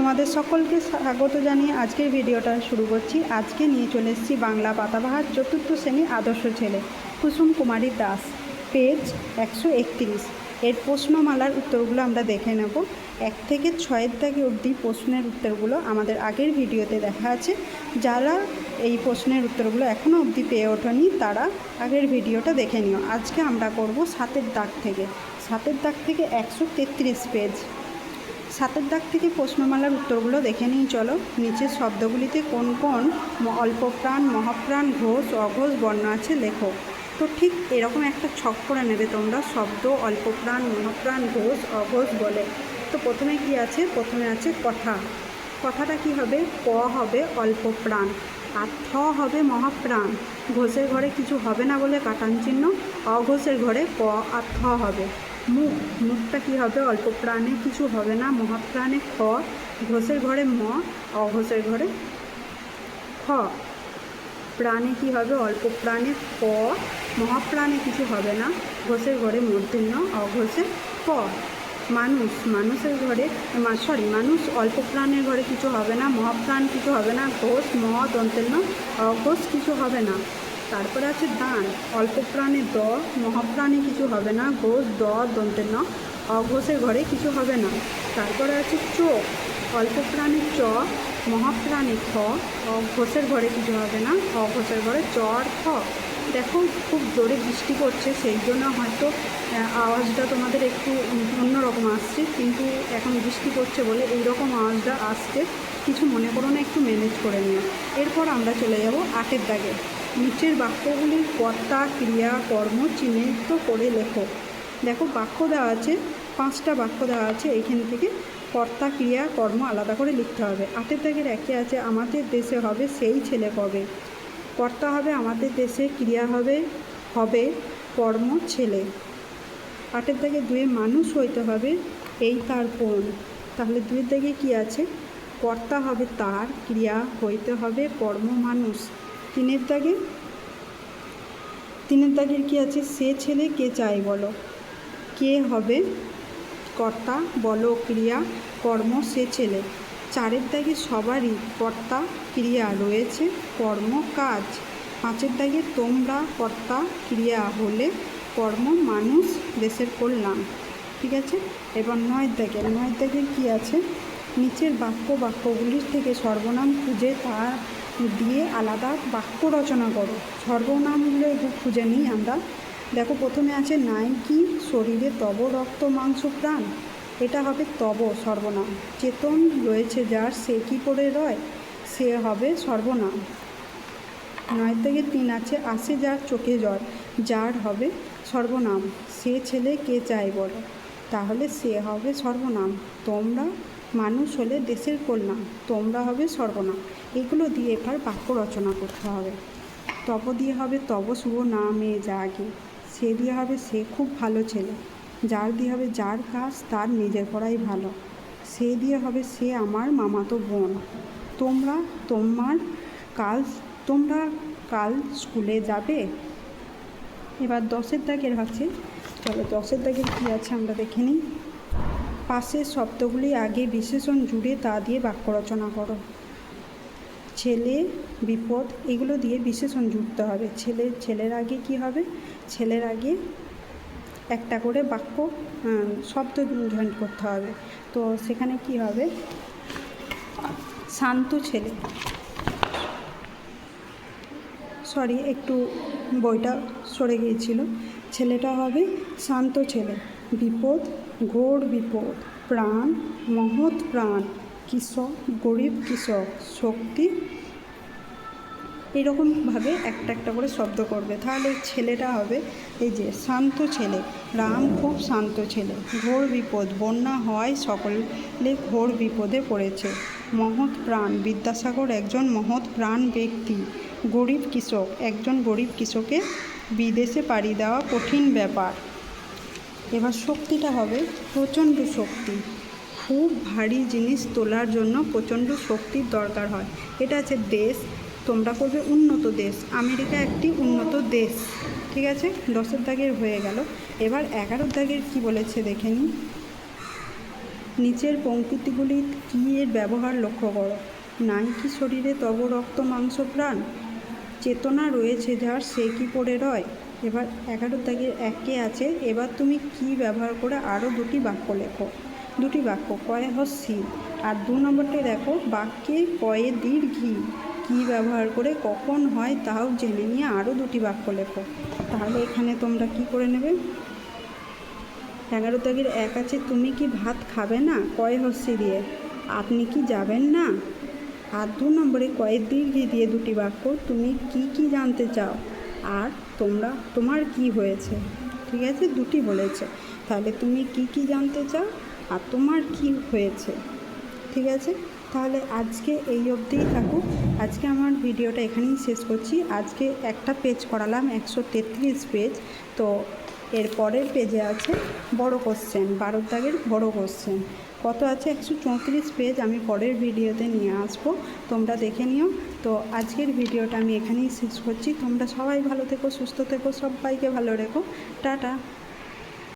তোমাদের সকলকে স্বাগত জানিয়ে আজকের ভিডিওটা শুরু করছি। আজকে নিয়ে চলে এসেছি বাংলা পাতাবাহার চতুর্থ শ্রেণি আদর্শ ছেলে, কুসুম কুমারী দাস পেজ একশো একত্রিশ। এর প্রশ্নমালার উত্তরগুলো আমরা দেখে নেব। এক থেকে ছয়ের দাগে অবধি প্রশ্নের উত্তরগুলো আমাদের আগের ভিডিওতে দেখা আছে। যারা এই প্রশ্নের উত্তরগুলো এখনও অবধি পেয়ে ওঠেনি, তারা আগের ভিডিওটা দেখে নিও। আজকে আমরা করব সাতের দাগ থেকে। সাতের দাগ থেকে একশো তেত্রিশ পেজ সাতের দাগ থেকে প্রশ্নমালার উত্তরগুলো দেখে নিই, চলো। নিচের শব্দগুলিতে কোন কোন অল্পপ্রাণ, মহাপ্রাণ, ঘোষ, অঘোষ, বর্ণ আছে লেখো তো ঠিক এরকম একটা ছক করে নেবে তোমরা, শব্দ, অল্পপ্রাণ, মহাপ্রাণ, ঘোষ, অঘোষ বলে। তো প্রথমে কি আছে? প্রথমে আছে কথা। কথাটা কি হবে? ক হবে অল্পপ্রাণ, আর থ হবে মহাপ্রাণ। ঘোষের ঘরে কিছু হবে না বলে কাটান চিহ্ন, অঘোষের ঘরে ক আর থ হবে। মুখ, মুখটা কি হবে? অল্প প্রাণে কিছু হবে না। মহাপ্রাণে খ, ঘোষের ঘরে ম, অঘোষের ঘরে খ। প্রাণে কি হবে? অল্প প্রাণে ক মহাপ্রাণে কিছু হবে না। ঘোষের ঘরে মূর্ধন্য অঘোষে ক মানুষ, মানুষের ঘরে সরি মানুষ অল্প প্রাণের ঘরে কিছু হবে না। মহাপ্রাণ কিছু হবে না। ঘোষ, ম দন্তেন্য অঘোষ কিছু হবে না। তারপরে আছে দান। অল্প প্রাণে দ, মহাপ্রাণে কিছু হবে না, ঘোষ, দ, দন্তের ন, অঘোষের ঘরে কিছু হবে না। তারপরে আছে চোখ। অল্প প্রাণে চ, মহাপ্রাণে খ, অঘোষের ঘরে কিছু হবে না, অঘোষের ঘরে চ আর খ। দেখো, খুব জোরে বৃষ্টি পড়ছে, সেই জন্য হয়তো আওয়াজটা তোমাদের একটু অন্যরকম আসছে, কিন্তু এখন বৃষ্টি পড়ছে বলে এই রকম আওয়াজটা আসছে। কিছু মনে করো না, একটু ম্যানেজ করে নিও। এরপর আমরা চলে যাব আটের দাগে। নিচের বাক্যগুলির কর্তা ক্রিয়া, কর্ম চিহ্নিত করে লেখো। দেখো, বাক্য দেওয়া আছে, পাঁচটা বাক্য দেওয়া আছে, এইখান থেকে কর্তা ক্রিয়া, কর্ম আলাদা করে লিখতে হবে। আটের দাগের একে আছে, আমাদের দেশে হবে, সেই ছেলে কবে? কর্তা হবে, আমাদের দেশে, ক্রিয়া হবে হবে, কর্ম ছেলে। আটের দাগে দুয়ে মানুষ হইতে হবে, এই তার কোন তাহলে দুয়ের দাগে কি আছে? কর্তা হবে তার, ক্রিয়া হইতে হবে কর্ম মানুষ। তিনের দাগে? তিনের দাগের কি আছে? সে ছেলে কে চাই বলো? কে হবে? কর্তা, বলো, ক্রিয়া, কর্ম, সে ছেলে। চারের দাগে সবারই কর্তা, ক্রিয়া রয়েছে, কর্ম, কাজ। পাঁচের দাগে তোমরা কর্তা, ক্রিয়া হলে কর্ম, মানুষ, দেশের কল্যাণ। ঠিক আছে? এবার নয়ের দাগে। নয়ের দাগের কী আছে? নিচের বাক্য বাক্যগুলির থেকে সর্বনাম খুঁজে তা দিয়ে আলাদা বাক্য রচনা করো। সর্বনামগুলো খুঁজে নিই আমরা। দেখো, প্রথমে আছে নাই কি? শরীরে তব রক্ত মাংস প্রাণ। এটা হবে তব সর্বনাম। চেতন রয়েছে যার, সে কি করে রয়? সে হবে সর্বনাম। নয় থেকে তিন আছে, আসে যার চোখে জল। যার হবে সর্বনাম। সে ছেলে কে চায় বলো? তাহলে সে হবে সর্বনাম। তোমরা মানুষ হলে দেশের কল্যাণ, তোমরা হবে সর্বনাম এগুলো দিয়ে এবার বাক্য রচনা করতে হবে। তব দিয়ে হবে তব শুভ না নামে জাগে। সে দিয়ে হবে সে খুব ভালো ছেলে। যার দিয়ে হবে যার কাজ, তার নিজের পড়াই ভালো। সে দিয়ে হবে সে আমার মামাতো বোন। তোমরা তোমার কাল, তোমরা কাল স্কুলে যাবে? এবার দশের দাগের আছে। চলো দশের দাগের কী আছে আমরা দেখে নিই। পাশের শব্দগুলি আগে বিশেষণ জুড়ে তা দিয়ে বাক্য রচনা করো। ছেলে, বিপদ, এগুলো দিয়ে বিশেষণ জুড়তে হবে। ছেলে, ছেলের আগে কি হবে? ছেলের আগে একটা করে বাক্য শব্দ জয়েন করতে হবে। তো সেখানে কি হবে? শান্ত ছেলে। সরি, একটু বইটা সরে গিয়েছিল। ছেলেটা হবে শান্ত ছেলে। বিপদ ঘোর বিপদ, প্রাণ, মহৎ প্রাণ কৃষক গরিব কৃষক শক্তি। এরকমভাবে একটা একটা করে শব্দ করবে। তাহলে ছেলেটা হবে এই যে শান্ত ছেলে। রাম খুব শান্ত ছেলে। ঘোর বিপদ, বন্যা হওয়ায় সকলে ঘোর বিপদে পড়েছে। মহৎ প্রাণ, বিদ্যাসাগর একজন মহৎ প্রাণ ব্যক্তি। গরিব কৃষক একজন গরিব কৃষকের বিদেশে পাড়ি দেওয়া কঠিন ব্যাপার। এবার শক্তিটা হবে প্রচণ্ড শক্তি। খুব ভারী জিনিস তোলার জন্য প্রচণ্ড শক্তির দরকার হয়। এটা আছে দেশ, তোমরা করবে উন্নত দেশ। আমেরিকা একটি উন্নত দেশ। ঠিক আছে? দশের দাগের হয়ে গেল। এবার এগারোর দাগের কি বলেছে দেখে নিই। নিচের পঙ্ক্তিগুলি কী এর ব্যবহার লক্ষ্য করো? নাই কি শরীরে তব রক্ত মাংস প্রাণ? চেতনা রয়েছে যার সে কি পড়ে রয়? এবার এগারো দাগের একে আছে। এবার তুমি কি ব্যবহার করে আরও দুটি বাক্য লেখো। দুটি বাক্য, কয়ে হস্যি আর দু নম্বরটায় দেখো, বাক্যে কয়ে দীর্ঘি কি ব্যবহার করে, কখন হয় তাও জেনে নিয়ে আরও দুটি বাক্য লেখো। তাহলে এখানে তোমরা কি করে নেবে? এগারো দাগের এক আছে, তুমি কি ভাত খাবে না? কয় হস্যি দিয়ে? আপনি কি যাবেন না? আর দু নম্বরে কয়েক দীর্ঘি দিয়ে দুটি বাক্য, তুমি কি কি জানতে চাও? আর তোমরা, তোমার কি হয়েছে? ঠিক আছে, দুটি বলেছে। তাহলে তুমি কি কি জানতে চাও আর তোমার কি হয়েছে? ঠিক আছে? তাহলে আজকে এই অবধিই থাকুক। আজকে আমার ভিডিওটা এখানেই শেষ করছি। আজকে একটা পেজ করালাম, একশো তেত্রিশ পেজ তো এর পরের পেজে আছে বড় কোশ্চেন বারো দাগের বড় কোশ্চেন কত আছে? একশো চৌত্রিশ পেজ আমি পরের ভিডিওতে নিয়ে আসব। তোমরা দেখে নিও। তো আজকের ভিডিওটা আমি এখানেই শেষ করছি। তোমরা সবাই ভালো থেকো, সুস্থ থেকো, সবাইকে ভালো রেখো। টাটা।